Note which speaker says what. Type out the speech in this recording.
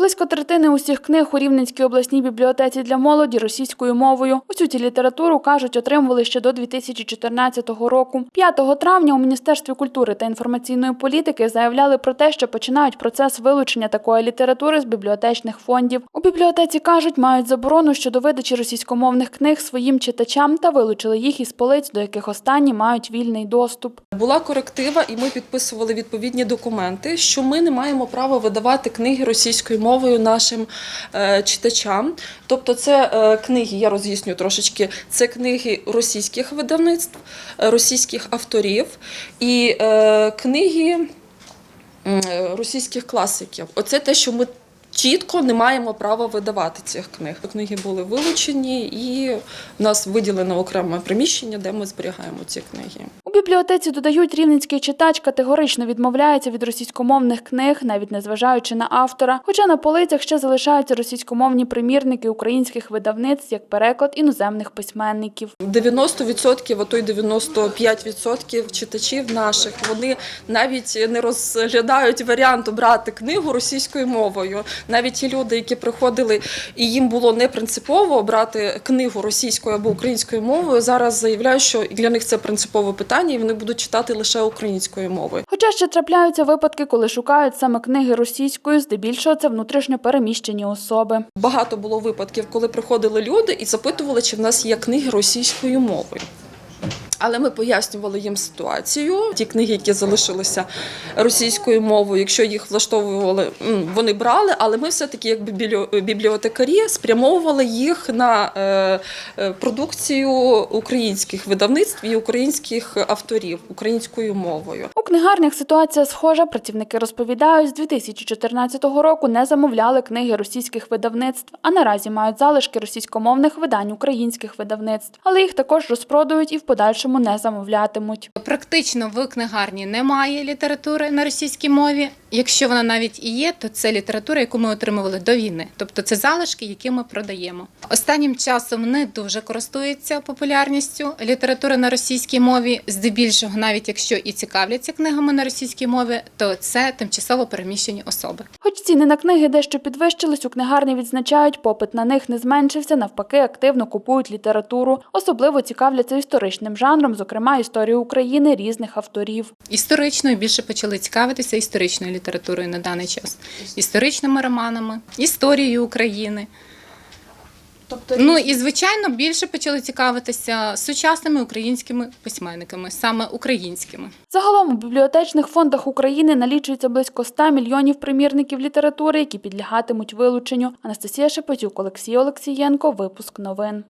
Speaker 1: Близько третини усіх книг у Рівненській обласній бібліотеці для молоді російською мовою. Усю цю літературу кажуть, отримували ще до 2014 року. 5 травня у Міністерстві культури та інформаційної політики заявляли про те, що починають процес вилучення такої літератури з бібліотечних фондів. У бібліотеці кажуть, мають заборону щодо видачі російськомовних книг своїм читачам та вилучили їх із полиць, до яких останні мають вільний доступ.
Speaker 2: Була коректива, і ми підписували відповідні документи, що ми не маємо права видавати книги російською мовою нашим е, читачам. Тобто, це е, книги, я роз'ясню трошечки. Це книги російських видавництв, е, російських авторів і книги російських класиків. Оце те, що ми. Чітко не маємо права видавати цих книг. Книги були вилучені, і в нас виділено окреме приміщення, де ми зберігаємо ці книги.
Speaker 1: Бібліотеці додають, рівненський читач категорично відмовляється від російськомовних книг, навіть незважаючи на автора. Хоча на полицях ще залишаються російськомовні примірники українських видавництв як переклад іноземних письменників.
Speaker 2: 90%, а то й 95% читачів наших вони навіть не розглядають варіант обрати книгу російською мовою. Навіть ті люди, які приходили і їм було не принципово обрати книгу російською або українською мовою, зараз заявляють, що для них це принципове питання, і вони будуть читати лише українською мовою.
Speaker 1: Хоча ще трапляються випадки, коли шукають саме книги російською, здебільшого це внутрішньо переміщені особи.
Speaker 2: Багато було випадків, коли приходили люди і запитували, чи в нас є книги російською мовою. Але ми пояснювали їм ситуацію. Ті книги, які залишилися російською мовою, якщо їх влаштовували, вони брали. Але ми все-таки, як бібліо- бібліотекарі, спрямовували їх на е, е, продукцію українських видавництв і українських авторів українською мовою.
Speaker 1: У книгарнях ситуація схожа. Працівники розповідають, з 2014 року не замовляли книги російських видавництв, а наразі мають залишки російськомовних видань українських видавництв. Але їх також розпродають і в подальшому не замовлятимуть.
Speaker 3: Практично в книгарні немає літератури на російській мові. Якщо вона навіть і є, то це література, яку ми отримували до війни, тобто це залишки, які ми продаємо. Останнім часом не дуже користується популярністю література на російській мові. Здебільшого, навіть якщо і цікавляться книгами на російській мові, то це тимчасово переміщені особи.
Speaker 1: Хоч ціни на книги дещо підвищились, у книгарні відзначають, попит на них не зменшився, навпаки, активно купують літературу. Особливо цікавляться історичним жанром, зокрема історією України різних авторів.
Speaker 3: Історичною більше почали цікавитися історичною літературою на даний час, історичними романами, історією України.
Speaker 2: Тобто
Speaker 3: Ну і звичайно більше почали цікавитися сучасними українськими письменниками, саме українськими.
Speaker 1: Загалом у бібліотечних фондах України налічується близько 100 мільйонів примірників літератури, які підлягатимуть вилученню. Анастасія Шепетюк, Олексій Олексієнко. Випуск новин.